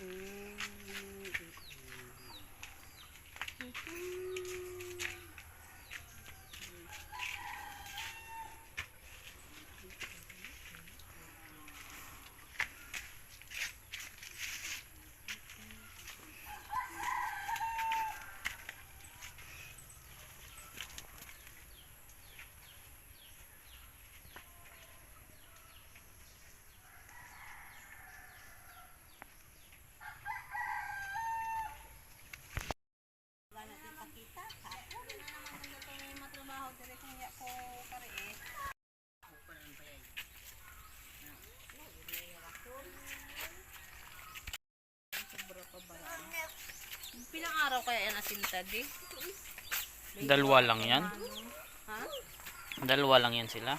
Hum. Pilang araw kaya yan asintad eh? Dalawa lang yan. Ha? Dalawa lang yan sila.